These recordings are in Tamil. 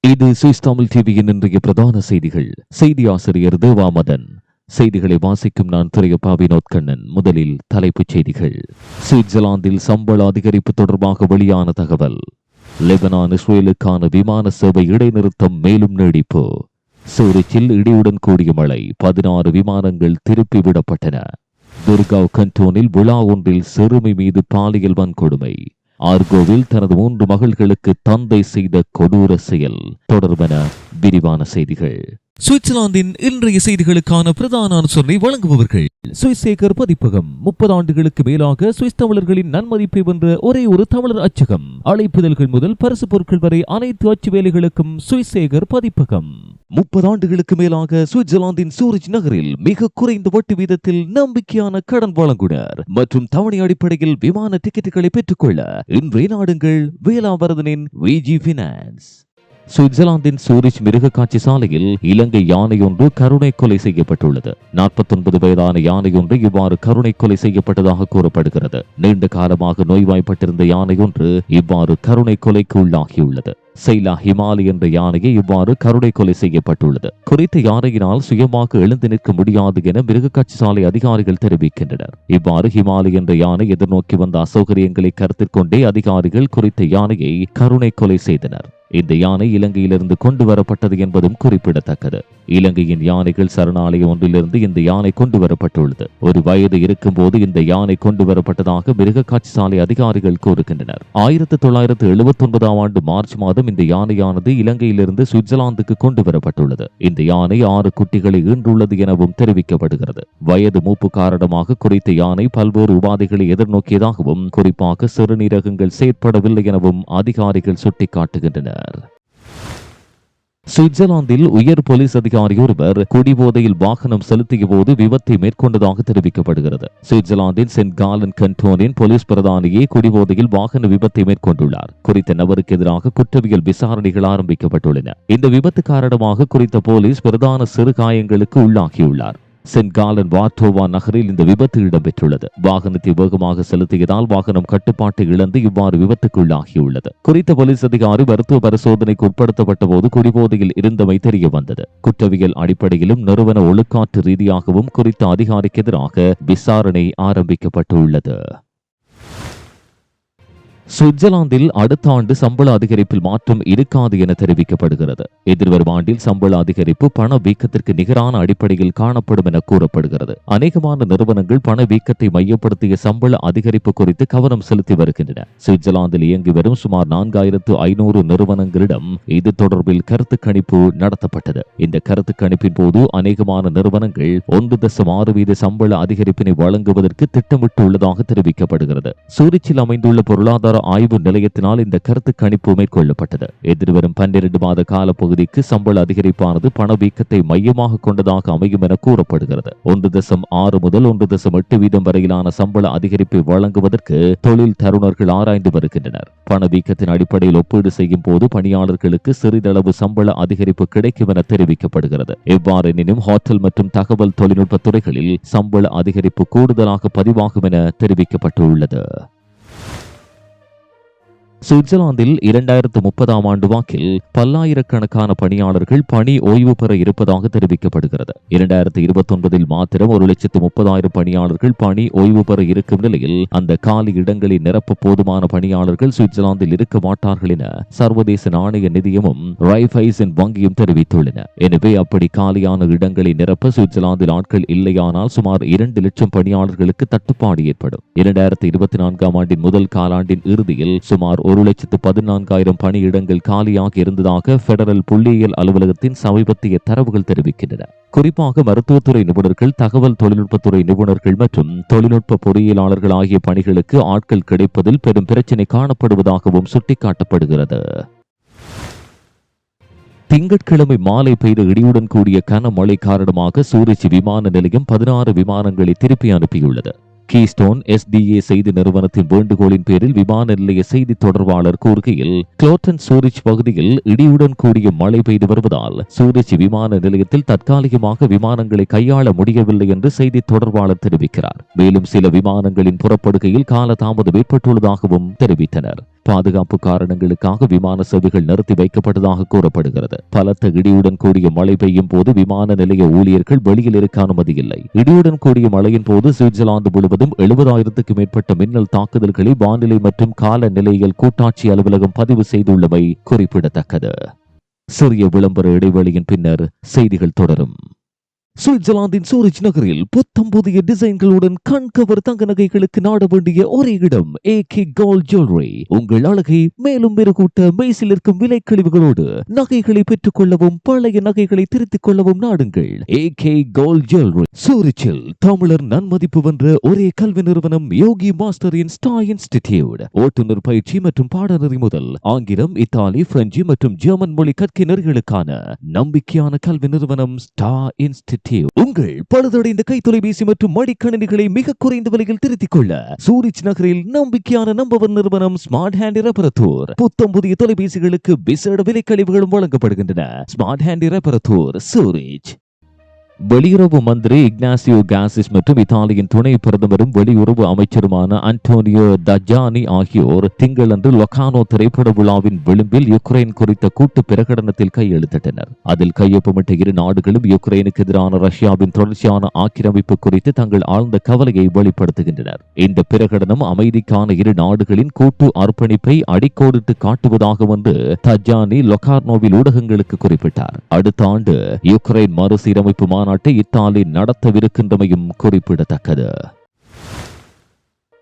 இது சுவிஸ் தமிழ் டிவியின் இன்றைய பிரதான செய்திகள். செய்தி ஆசிரியர் தேவாமதன். செய்திகளை வாசிக்கும் நான் திரையப்பா வினோத் கண்ணன். முதலில் தலைப்புச் செய்திகள். சுவிட்சர்லாந்தில் சம்பள அதிகரிப்பு தொடர்பாக வெளியான தகவல். லெபனான் இஸ்ரேலுக்கான விமான சேவை இடைநிறுத்தம் மேலும் நீடிப்பு. சூரிச்சில் இடியுடன் கூடிய மழை. பதினாறு விமானங்கள் திருப்பி விடப்பட்டன. துர்காவ் கண்டோனில் விழா ஒன்றில் சிறுமி மீது பாலியல் வன்கொடுமை. ஆர்கோவில் தனது மூன்று மகள்களுக்கு தந்தை செய்த கொடூர செயல் தொடர்பென விரிவான செய்திகள். சுவிட்சர்லாந்தின் இன்றைய செய்திகளுக்கான பிரதான அனுசரணை வழங்குபவர்கள். சுவிஸ் சேகர் பதிப்பகம். முப்பது ஆண்டுகளுக்கு மேலாக சுவிஸ் தமிழர்களின் நன்மதிப்பை வென்ற ஒரே ஒரு தமிழர் அச்சகம். அழைப்புதல்கள் முதல் பரிசு பொருட்கள் வரை அனைத்து அச்சு வேலைகளுக்கும் சுவிஸ் சேகர் பதிப்பகம். முப்பது ஆண்டுகளுக்கு மேலாக சுவிட்சர்லாந்தின் சூரஜ் நகரில் மிக குறைந்த வட்டி வீதத்தில் நம்பிக்கையான கடன் வழங்குனர் மற்றும் தவணை அடிப்படையில் விமான டிக்கெட்டுகளை பெற்றுக்கொள்ள இன்றைய நாடுங்கள் வேளாவரதனின் விஜி பினான்ஸ் சுவிட்சர்லாந்தின் சூரிச் மிருக காட்சி சாலையில் இலங்கை யானை ஒன்று கருணை கொலை செய்யப்பட்டுள்ளது. நாற்பத்தொன்பது வயதான யானை ஒன்று இவ்வாறு கருணை கொலை செய்யப்பட்டதாக கூறப்படுகிறது. நீண்ட காலமாக நோய்வாய்ப்பட்டிருந்த யானை ஒன்று இவ்வாறு கருணை கொலைக்கு உள்ளாகியுள்ளது. செய்லா ஹிமாலி என்ற யானையை இவ்வாறு கருணை கொலை செய்யப்பட்டுள்ளது. குறித்த யானையினால் சுயமாக எழுந்து நிற்க முடியாது என மிருகக்காட்சி சாலை அதிகாரிகள் தெரிவிக்கின்றனர். இவ்வாறு ஹிமாலி என்ற யானை எதிர்நோக்கி வந்த அசௌகரியங்களை கருத்தில் கொண்டே அதிகாரிகள் குறித்த யானையை கருணை கொலை செய்தனர். இந்த யானை இலங்கையிலிருந்து கொண்டு வரப்பட்டது என்பதும் குறிப்பிடத்தக்கது. இலங்கையின் யானைகள் சரணாலயம் ஒன்றிலிருந்து இந்த யானை கொண்டு வரப்பட்டுள்ளது. ஒரு வயது இருக்கும் போது இந்த யானை கொண்டு வரப்பட்டதாக மிருகக்காட்சி சாலை அதிகாரிகள் கூறுகின்றனர். ஆயிரத்தி தொள்ளாயிரத்து எழுபத்தி ஒன்பதாம் ஆண்டு மார்ச் மாதம் இந்த யானையானது இலங்கையிலிருந்து சுவிட்சர்லாந்துக்கு கொண்டு வரப்பட்டுள்ளது. இந்த யானை ஆறு குட்டிகளை ஈன்றுள்ளது எனவும் தெரிவிக்கப்படுகிறது. வயது மூப்பு காரணமாக குறித்த யானை பல்வேறு உபாதைகளை எதிர்நோக்கியதாகவும் குறிப்பாக சிறுநீரகங்கள் செயற்படவில்லை எனவும் அதிகாரிகள் சுட்டிக்காட்டுகின்றனர். சுவிட்சர்லாந்தில் உயர் போலீஸ் அதிகாரி ஒருவர் குடிபோதையில் வாகனம் செலுத்திய போது விபத்தை மேற்கொண்டதாக தெரிவிக்கப்படுகிறது. சுவிட்சர்லாந்தின் சென்ட் காலன் கண்டோனின் போலீஸ் பிரதானியே குடிபோதையில் வாகன விபத்தை மேற்கொண்டுள்ளார். குறித்த நபருக்கு எதிராக குற்றவியல் விசாரணைகள் ஆரம்பிக்கப்பட்டுள்ளன. இந்த விபத்து காரணமாக குறித்த போலீஸ் பிரதான சிறு காயங்களுக்கு உள்ளாகியுள்ளார். சென்ட் காலன் வாட்டோவா நகரில் இந்த விபத்து இடம்பெற்றுள்ளது. வாகனத்தை வேகமாக செலுத்தியதால் வாகனம் கட்டுப்பாட்டை இழந்து இவ்வாறு விபத்துக்குள்ளாகியுள்ளது. குறித்த போலீஸ் அதிகாரி மருத்துவ பரிசோதனைக்கு உட்படுத்தப்பட்ட போது குடிபோதையில் இருந்தமை தெரிய வந்தது குற்றவியல் அடிப்படையிலும் நிறுவன ஒழுக்காற்று ரீதியாகவும் குறித்த அதிகாரிக்கு எதிராக விசாரணை ஆரம்பிக்கப்பட்டுள்ளது. சுவிட்சர்லாந்தில் அடுத்த ஆண்டு சம்பள அதிகரிப்பில் மாற்றம் இருக்காது என தெரிவிக்கப்படுகிறது. எதிர்வரும் ஆண்டில் சம்பள அதிகரிப்பு பண வீக்கத்திற்கு நிகரான அடிப்படையில் காணப்படும் என கூறப்படுகிறது. அநேகமான நிறுவனங்கள் பணவீக்கத்தை மையப்படுத்திய சம்பள அதிகரிப்பு குறித்து கவனம் செலுத்தி வருகின்றன. சுவிட்சர்லாந்தில் இயங்கி வரும் சுமார் நான்காயிரத்து ஐநூறு நிறுவனங்களிடம் இது தொடர்பில் கருத்து கணிப்பு நடத்தப்பட்டது. இந்த கருத்து கணிப்பின் போது அநேகமான நிறுவனங்கள் ஒன்று தசம் ஆறு வீத சம்பள அதிகரிப்பினை வழங்குவதற்கு திட்டமிட்டுள்ளதாக தெரிவிக்கப்படுகிறது. சூரிச்சில் அமைந்துள்ள பொருளாதார ஆய்வு நிலையத்தினால் இந்த கருத்து கணிப்பு மேற்கொள்ளப்பட்டது. எதிர்வரும் பன்னிரண்டு மாத கால பகுதிக்கு சம்பள அதிகரிப்பானது பணவீக்கத்தை மையமாக கொண்டதாக அமையும் என கூறப்படுகிறது. ஒன்று தசம் ஆறு முதல் ஒன்று தசம் எட்டு வீதம் வரையிலான சம்பள அதிகரிப்பை வழங்குவதற்கு தொழில் தருணர்கள் ஆராய்ந்து வருகின்றனர். பணவீக்கத்தின் அடிப்படையில் ஒப்பீடு செய்யும் போது பணியாளர்களுக்கு சிறிதளவு சம்பள அதிகரிப்பு கிடைக்கும் என தெரிவிக்கப்படுகிறது. எவ்வாறெனினும் ஹோட்டல் மற்றும் தகவல் தொழில்நுட்ப துறைகளில் சம்பள அதிகரிப்பு கூடுதலாக பதிவாகும் என தெரிவிக்கப்பட்டுள்ளது. சுவிட்சர்லாந்தில் இரண்டாயிரத்து முப்பதாம் ஆண்டு வாக்கில் பல்லாயிரக்கணக்கான பணியாளர்கள் பணி ஓய்வு பெற இருப்பதாக தெரிவிக்கப்படுகிறது. இரண்டாயிரத்து இருபத்தி ஒன்பதில் மாத்திரம் ஒரு லட்சத்து முப்பதாயிரம் பணியாளர்கள் பணி ஓய்வு பெற இருக்கும் நிலையில் அந்த காலி இடங்களை நிரப்ப போதுமான பணியாளர்கள் சுவிட்சர்லாந்தில் இருக்க மாட்டார்கள் என சர்வதேச நாணய நிதியமும் ரைஃபைசன் வங்கியும் தெரிவித்துள்ளன. எனவே அப்படி காலியான இடங்களை நிரப்ப சுவிட்சர்லாந்தில் ஆட்கள் இல்லையானால் சுமார் இரண்டு லட்சம் பணியாளர்களுக்கு தட்டுப்பாடு ஏற்படும். இரண்டாயிரத்து இருபத்தி நான்காம் ஆண்டின் முதல் காலாண்டின் இறுதியில் சுமார் ஒரு லட்சத்து பதினான்காயிரம் பணியிடங்கள் காலியாக இருந்ததாக பெடரல் புள்ளியியல் அலுவலகத்தின் சமீபத்திய தரவுகள் தெரிவிக்கின்றன. குறிப்பாக மருத்துவத்துறை நிபுணர்கள் தகவல் தொழில்நுட்பத்துறை நிபுணர்கள் மற்றும் தொழில்நுட்ப பொறியியலாளர்கள் ஆகிய பணிகளுக்கு ஆட்கள் கிடைப்பதில் பெரும் பிரச்சினை காணப்படுவதாகவும் சுட்டிக்காட்டப்படுகிறது. திங்கட்கிழமை மாலை பெய்த இடியுடன் கூடிய கனமழை காரணமாக சூரிச்சி விமான நிலையம் பதினாறு விமானங்களை திருப்பி அனுப்பியுள்ளது. கீஸ்டோன் எஸ்டிஏ செய்தி நிறுவனத்தின் வேண்டுகோளின் பேரில் விமான நிலைய செய்தி தொடர்பாளர் கூறுகையில் குளோட்டன் சூரிச் பகுதியில் இடியுடன் கூடிய மழை பெய்து வருவதால் சூரிச் விமான நிலையத்தில் தற்காலிகமாக விமானங்களை கையாள முடியவில்லை என்று செய்தி தொடர்பாளர் தெரிவிக்கிறார். மேலும் சில விமானங்களின் புறப்படுகையில் கால தாமதம் ஏற்பட்டுள்ளதாகவும் தெரிவித்தனர். பாதுகாப்பு காரணங்களுக்காக விமான சேவைகள் நிறுத்தி வைக்கப்பட்டதாக கூறப்படுகிறது. பலத்த இடியுடன் கூடிய மழை பெய்யும் போது விமான நிலைய ஊழியர்கள் வெளியில் இருக்க அனுமதி இல்லை. இடியுடன் கூடிய மழையின் போது சுவிட்சர்லாந்து முழுவதும் எழுபதாயிரத்துக்கு மேற்பட்ட மின்னல் தாக்குதல்களை வானிலை மற்றும் காலநிலையியல் கூட்டாட்சி அலுவலகம் பதிவு செய்துள்ளமை குறிப்பிடத்தக்கது. சிறிய விளம்பர இடைவெளியின் பின்னர் செய்திகள் தொடரும். சுவிட்சர்லாந்தின் சூரிச் நகரில் புத்தம் புதிய டிசைன்களுடன் கண்கவர் தங்க நகைகளுக்கு நாட வேண்டிய ஒரே இடம் ஏ கே கோல் ஜுவல்லரி உங்கள் அழகை மேலும் மெருகூட்ட மெய்சில் இருக்கும் விலை கழிவுகளோடு நகைகளை பெற்றுக் கொள்ளவும் பழைய நகைகளை திருத்திக் கொள்ளவும் நாடுங்கள். ஏ கே கோல்ட் ஜுவல்லரி சூரிச்சில் தமிழர் நன்மதிப்பு வென்ற ஒரே கல்வி நிறுவனம் யோகி மாஸ்டர் இன் ஸ்டா இன்ஸ்டிடியூட் ஓட்டுநர் பயிற்சி மற்றும் பாடநெறி முதல் ஆங்கிலம் இத்தாலி பிரெஞ்சு மற்றும் ஜெர்மன் மொழி கற்கினர்களுக்கான நம்பிக்கையான கல்வி நிறுவனம் ஸ்டா இன்ஸ்டிடியூட் உங்கள் பழுதடைந்த கை தொலைபேசி மற்றும் மடிக்கணினிகளை மிக குறைந்த விலையில் திருத்திக் கொள்ள சூரிச் நகரில் நம்பிக்கையான நம்பவர் நிறுவனம் ஸ்மார்ட் ஹேண்ட் ரெப்பரத்தூர் புத்தம் புதிய தொலைபேசிகளுக்கு விசேட விலை கழிவுகளும் வழங்கப்படுகின்றன. ஸ்மார்ட் ஹேண்ட் ரெப்பரத்தூர் சூரிச் வெளியுறவு மந்திரி இக்னாசியோ காசிஸ் மற்றும் இத்தாலியின் துணை பிரதமரும் வெளியுறவு அமைச்சருமான அன்டோனியோ தஜானி ஆகியோர் திங்களன்று லொகானோ திரைப்பட விழாவின் விளிம்பில் யுக்ரைன் குறித்த கூட்டு பிரகடனத்தில் கையெழுத்திட்டனர். அதில் கையொப்பமிட்ட இரு நாடுகளும் யுக்ரைனுக்கு எதிரான ரஷ்யாவின் தொடர்ச்சியான ஆக்கிரமிப்பு குறித்து தங்கள் ஆழ்ந்த கவலையை வெளிப்படுத்துகின்றனர். இந்த பிரகடனம் அமைதிக்கான இரு நாடுகளின் கூட்டு அர்ப்பணிப்பை அடிக்கோடிட்டு காட்டுவதாகும் என்று தஜானி லொகார்னோவில் ஊடகங்களுக்கு குறிப்பிட்டார். அடுத்த ஆண்டு யுக்ரைன் மறுசீரமைப்பு மாநாட்டை இத்தாலி நடத்தவிருக்கின்றமையும் குறிப்பிடத்தக்கது.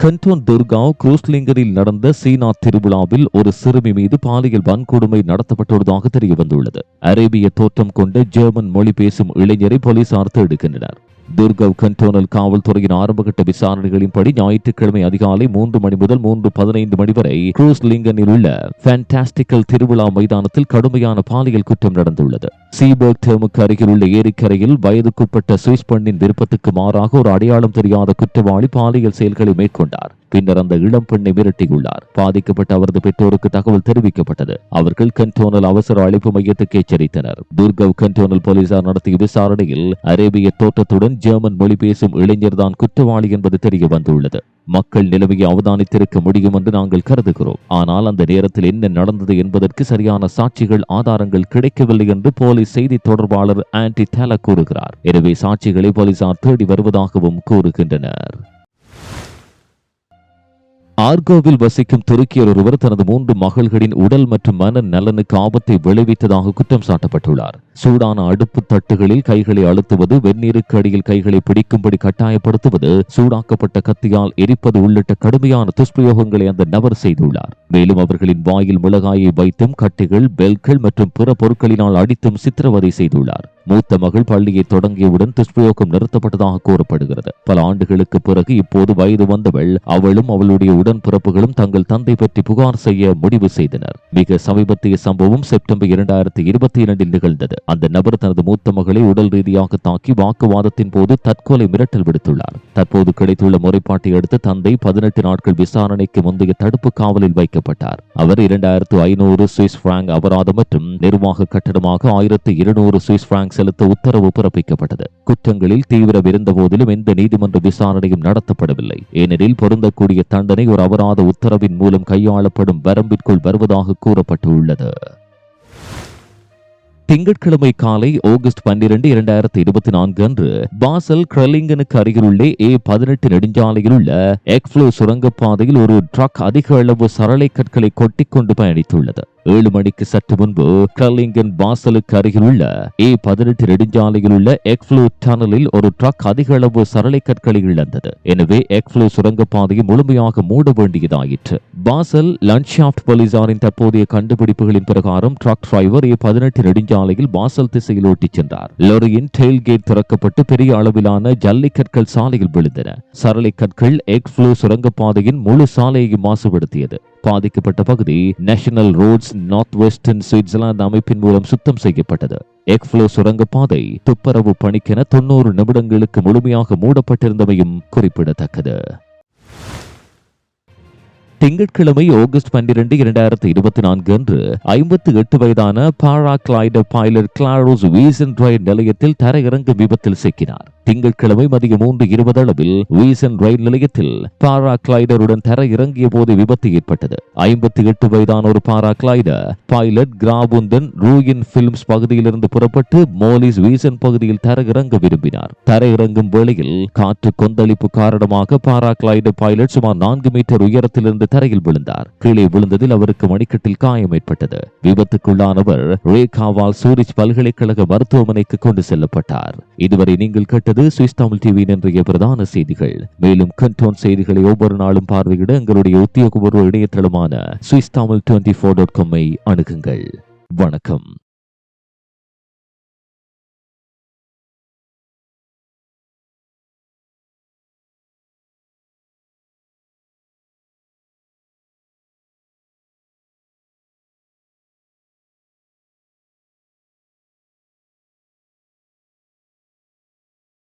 கண்டோன் துர்காவ் குரூஸ்லிங்கரில் நடந்த சீனா திருவிழாவில் ஒரு சிறுமி மீது பாலியல் வன்கொடுமை நடத்தப்பட்டுள்ளதாக தெரிய வந்துள்ளது அரேபிய தோற்றம் கொண்ட ஜெர்மன் மொழி பேசும் இளைஞரை போலீசார் தேடுகின்றனர். துர்கவ் கண்டோனல் காவல்துறையின் ஆரம்பகட்ட விசாரணைகளின்படி ஞாயிற்றுக்கிழமை அதிகாலை மூன்று மணி முதல் மூன்று பதினைந்து மணி வரை குரூஸ் லிங்கனில் உள்ள ஃபேன்டாஸ்டிக்கல் திருவிழா மைதானத்தில் கடுமையான பாலியல் குற்றம் நடந்துள்ளது. சீபர்க் டேமுக்கு அருகில் உள்ள ஏரிக்கரையில் வயதுக்குட்பட்ட சுவிஸ் பெண்ணின் விருப்பத்துக்கு மாறாக ஒரு அடையாளம் தெரியாத குற்றவாளி பாலியல் செயல்களை மேற்கொண்டார். பின்னர் அந்த இளம் பெண்ணை மிரட்டியுள்ளார் பாதிக்கப்பட்ட அவரது பெற்றோருக்கு தகவல் தெரிவிக்கப்பட்டது. அவர்கள் கண்டோனல் அவசர அழைப்பு மையத்துக்கு எச்சரித்தனர். துர்கவ் கண்டோனல் போலீசார் நடத்திய விசாரணையில் அரேபிய தோற்றத்துடன் ஜெர்மன் மொழி பேசும் இளைஞர்தான் குற்றவாளி என்பது தெரிய வந்துள்ளது. மக்கள் நிலைமையை அவதானித்திருக்க முடியும் என்று நாங்கள் கருதுகிறோம். ஆனால் அந்த நேரத்தில் என்ன நடந்தது என்பதற்கு சரியான சாட்சிகள் ஆதாரங்கள் கிடைக்கவில்லை என்று போலீஸ் செய்தி தொடர்பாளர் ஆன்டி தேல கூறுகிறார். எனவே சாட்சிகளை போலீசார் தேடி வருவதாகவும் கூறுகின்றனர். ஆர்கோவில் வசிக்கும் துருக்கியர் ஒருவர் தனது மூன்று மகள்களின் உடல் மற்றும் மன நலனுக்கு ஆபத்தை விளைவித்ததாக குற்றம் சாட்டப்பட்டுள்ளார். சூடான அடுப்பு தட்டுகளில் கைகளை அழுத்துவது வெந்நீருக்கு அடியில் கைகளை பிடிக்கும்படி கட்டாயப்படுத்துவது சூடாக்கப்பட்ட கத்தியால் எரிப்பது உள்ளிட்ட கடுமையான துஷ்பிரயோகங்களை அந்த நபர் செய்துள்ளார். மேலும் அவர்களின் வாயில் மிளகாயை வைத்தும் கட்டிகள் பெல்கள் மற்றும் பிற பொருட்களினால் அடித்தும் சித்திரவதை செய்துள்ளார். மூத்த மகள் பள்ளியை தொடங்கியவுடன் துஷ்பிரயோகம் நிறுத்தப்பட்டதாக கூறப்படுகிறது. பல ஆண்டுகளுக்கு பிறகு இப்போது வயது வந்தவள் அவளும் அவளுடைய உடன்பிறப்புகளும் தங்கள் தந்தை பற்றி புகார் செய்ய முடிவு செய்தனர். மிக சமீபத்திய சம்பவம் செப்டம்பர் இரண்டாயிரத்தி இருபத்தி இரண்டில் நிகழ்ந்தது. அந்த நபர் தனது மூத்த மகளை உடல் ரீதியாக தாக்கி வாக்குவாதத்தின் போது தற்கொலை மிரட்டல் விடுத்துள்ளார். தற்போது கிடைத்துள்ள முறைப்பாட்டை அடுத்து தந்தை பதினெட்டு நாட்கள் விசாரணைக்கு முந்தைய தடுப்பு காவலில் வைக்கப்பட்டார். அவர் இரண்டாயிரத்து ஐநூறு சுவிஸ் பிராங்க் அபராதம் மற்றும் நிர்வாக கட்டணமாக ஆயிரத்து இருநூறு சுவிஸ் பிராங்க் செலுத்த உத்தரவு பிறப்பிக்கப்பட்டது. குற்றங்களில் தீவிரம் இருந்த போதிலும் எந்த நீதிமன்ற விசாரணையும் நடத்தப்படவில்லை. ஏனெனில் பொருந்தக்கூடிய தண்டனை ஒரு அபராத உத்தரவின் மூலம் கையாளப்படும் வரம்பிற்குள் வருவதாக கூறப்பட்டுள்ளது. திங்கட்கிழமை காலை ஆகஸ்ட் பன்னிரண்டு இரண்டாயிரத்தி இருபத்தி நான்கு அன்று பாசல் கிரலிங்கனுக்கு அருகிலுள்ள ஏ பதினெட்டு நெடுஞ்சாலையில் உள்ள எக்ஃப்ளோ சுரங்கப்பாதையில் ஒரு ட்ரக் அதிக அளவு சரளை கற்களை கொட்டிக்கொண்டு பயணித்துள்ளது. ஏழு மணிக்கு சற்று முன்பு கலிங்கன் பாசலுக்கு அருகில் உள்ள ஏ பதினெட்டு நெடுஞ்சாலையில் உள்ள எக்ஃப்ளோ டனலில் ஒரு ட்ரக் அதிக அளவு சரளை கற்களை இழந்தது. எனவே எக்ஃப்ளோ சுரங்கப்பாதையை முழுமையாக மூட வேண்டியதாயிற்று. பாசல் லன்ஷாப்ட் போலீசாரின் தற்போதைய கண்டுபிடிப்புகளின் பிரகாரம் ட்ரக் டிரைவர் ஏ பதினெட்டு நெடுஞ்சாலையில் பாசல் திசையில் ஓட்டிச் சென்றார். லொரியின் டெயில்கேட் திறக்கப்பட்டு பெரிய அளவிலான ஜல்லிக்கற்கள் சாலையில் விழுந்தன. சரளை கற்கள் எக்ஃப்ளோ சுரங்கப்பாதையின் முழு சாலையையும் மாசுபடுத்தியது. பாதிக்கப்பட்ட பகுதி national roads north western Switzerland அமைப்பின் மூலம் சுத்தம் செய்யப்பட்டது. எக்ஃப்ளோ சுரங்கப்பாதை துப்புரவு பணிக்கென தொண்ணூறு நிமிடங்களுக்கு முழுமையாக மூடப்பட்டிருந்தமையும் குறிப்பிடத்தக்கது. திங்கட்கிழமை ஆகஸ்ட் பன்னிரண்டு இரண்டாயிரத்தி இருபத்தி நான்கு அன்று ஐம்பத்தி எட்டு வயதான பாராகிளைடர் பைலட் கிளாரோஸ் வீசன் நிலையத்தில் தரையிறங்கும் விபத்தில் சிக்கினார். திங்கட்கிழமை மதியம் மூன்று இருபது அளவில் வீசன் ரயில் நிலையத்தில் பாரா கிளைடருடன் தர இறங்கிய போது விபத்து ஏற்பட்டது. ஐம்பத்தி எட்டு வயதான ஒரு பாரா கிளைடர் பைலட் கிராபுந்தன் ரூயின் பிலிம்ஸ் பகுதியிலிருந்து புறப்பட்டு மோலிஸ் வீசன் பகுதியில் தர இறங்க விரும்பினார். தர இறங்கும் வேளையில் காற்று கொந்தளிப்பு காரணமாக பாரா கிளைடர் பைலட் சுமார் நான்கு மீட்டர் உயரத்திலிருந்து தரையில் விழுந்தார். கீழே விழுந்ததில் அவருக்கு மணிக்கட்டில் காயம் ஏற்பட்டது. விபத்துக்குள்ளானவர் ரேகாவால் சூரிச் பல்கலைக்கழக மருத்துவமனைக்கு கொண்டு செல்லப்பட்டார். இதுவரை நீங்கள் கேட்டு கேட்டது சுவிஸ் தமிழ் டிவியின் இன்றைய பிரதான செய்திகள். மேலும் கண்டோன் செய்திகளை ஒவ்வொரு நாளும் பார்வையிட எங்களுடைய உத்தியோகபூர்வ இணையதளமான Swiss Tamil twenty four dot காமை அணுகுங்கள். வணக்கம்.